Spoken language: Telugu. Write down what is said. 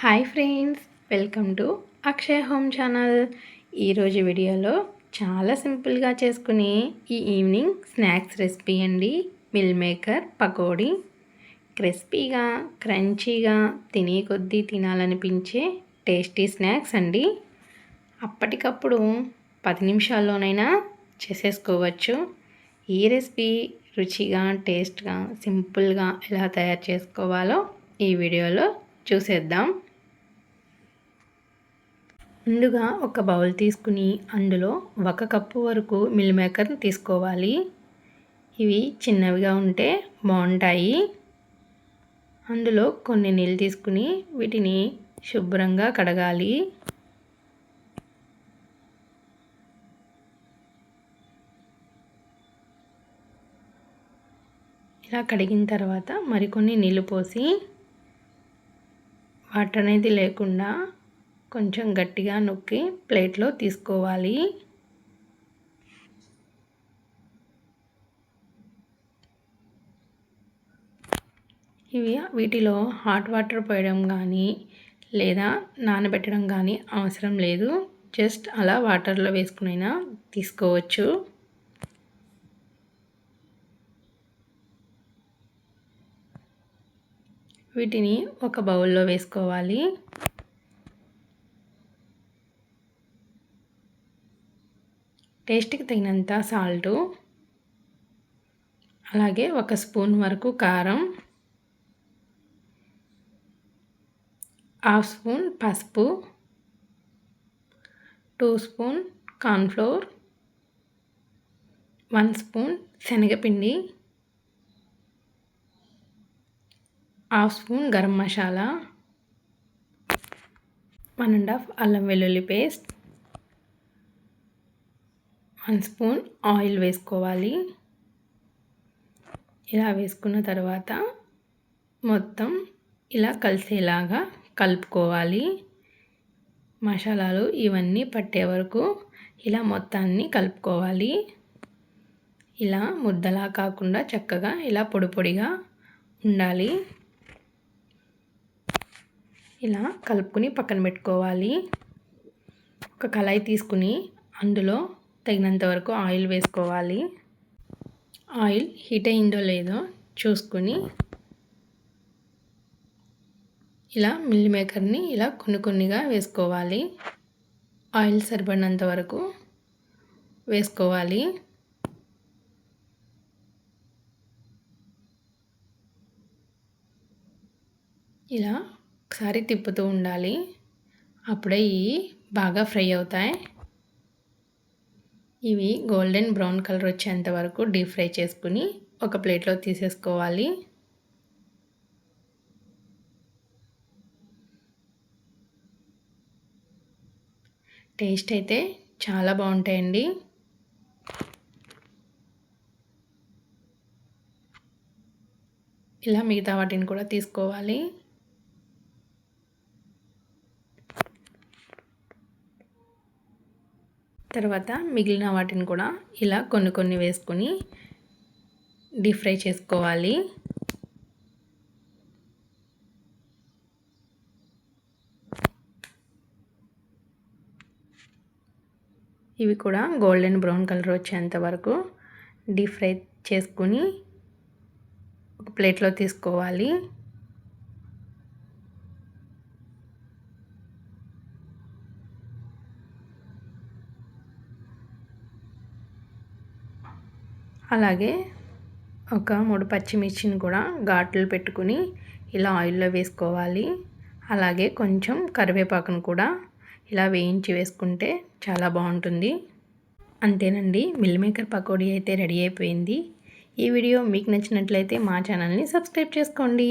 Hi friends welcome to Akshaya home channel. ఈరోజు వీడియోలో చాలా సింపుల్గా చేసుకునే ఈ ఈవినింగ్ స్నాక్స్ రెసిపీ అండి. Meal maker pakodi. క్రిస్పీగా క్రంచీగా తినే కొద్దీ తినాలనిపించే టేస్టీ స్నాక్స్ అండి. అప్పటికప్పుడు పది నిమిషాల్లోనైనా చేసేసుకోవచ్చు. ఈ రెసిపీ రుచిగా టేస్ట్గా సింపుల్గా ఎలా తయారు చేసుకోవాలో ఈ వీడియోలో చూసేద్దాం. ముందుగా ఒక బౌల్ తీసుకుని అందులో ఒక కప్పు వరకు మిల్ మేకర్ తీసుకోవాలి. ఇవి చిన్నవిగా ఉంటే బాగుంటాయి. అందులో కొన్ని నీళ్ళు తీసుకుని వీటిని శుభ్రంగా కడగాలి. ఇలా కడిగిన తర్వాత మరికొన్ని నీళ్ళు పోసి వాటర్ అనేది లేకుండా కొంచెం గట్టిగా నొక్కి ప్లేట్లో తీసుకోవాలి. ఇవి వీటిలో హాట్ వాటర్ పోయడం కానీ లేదా నానబెట్టడం కానీ అవసరం లేదు. జస్ట్ అలా వాటర్లో వేసుకునైనా తీసుకోవచ్చు. వీటిని ఒక బౌల్లో వేసుకోవాలి. టేస్ట్కి తగినంత సాల్టు. అలాగే ఒక స్పూన్ వరకు కారం. హాఫ్ స్పూన్ పసుపు. Two spoon cornflour. One spoon శనగపిండి. Half spoon garam masala. One and half అల్లం వెల్లుల్లి పేస్ట్. వన్ స్పూన్ ఆయిల్ వేసుకోవాలి. ఇలా వేసుకున్న తర్వాత మొత్తం ఇలా కలిసేలాగా కలుపుకోవాలి. మసాలాలు ఇవన్నీ పట్టే వరకు ఇలా మొత్తాన్ని కలుపుకోవాలి. ఇలా ముద్దలా కాకుండా చక్కగా ఇలా పొడి పొడిగా ఉండాలి. ఇలా కలుపుకుని పక్కన పెట్టుకోవాలి. ఒక కళాయి తీసుకుని అందులో తగినంత వరకు ఆయిల్ వేసుకోవాలి. ఆయిల్ హీట్ అయిందో లేదో చూసుకొని ఇలా మిల్ మేకర్ని ఇలా కొన్ని కొన్నిగా వేసుకోవాలి. ఆయిల్ సరిపడినంత వరకు వేసుకోవాలి. ఇలా ఒకసారి తిప్పుతూ ఉండాలి. అప్పుడే ఇవి బాగా ఫ్రై అవుతాయి. ఇవి గోల్డెన్ బ్రౌన్ కలర్ వచ్చేంత వరకు డీప్ ఫ్రై చేసుకుని ఒక ప్లేట్లో తీసేసుకోవాలి. టేస్ట్ అయితే చాలా బాగుంటాయండి. ఇలా మిగతా వాటిని కూడా తీసుకోవాలి. తర్వాత మిగిలిన వాటిని కూడా ఇలా కొన్ని కొన్ని వేసుకొని డీప్ ఫ్రై చేసుకోవాలి. ఇవి కూడా గోల్డెన్ బ్రౌన్ కలర్ వచ్చేంత వరకు డీప్ ఫ్రై చేసుకుని ఒక ప్లేట్లో తీసుకోవాలి. అలాగే ఒక మూడు పచ్చిమిర్చిని కూడా ఘాట్లు పెట్టుకుని ఇలా ఆయిల్లో వేసుకోవాలి. అలాగే కొంచెం కరివేపాకును కూడా ఇలా వేయించి వేసుకుంటే చాలా బాగుంటుంది. అంతేనండి మిల్ మేకర్ పకోడీ అయితే రెడీ అయిపోయింది. ఈ వీడియో మీకు నచ్చినట్లయితే మా ఛానల్ని సబ్స్క్రైబ్ చేసుకోండి.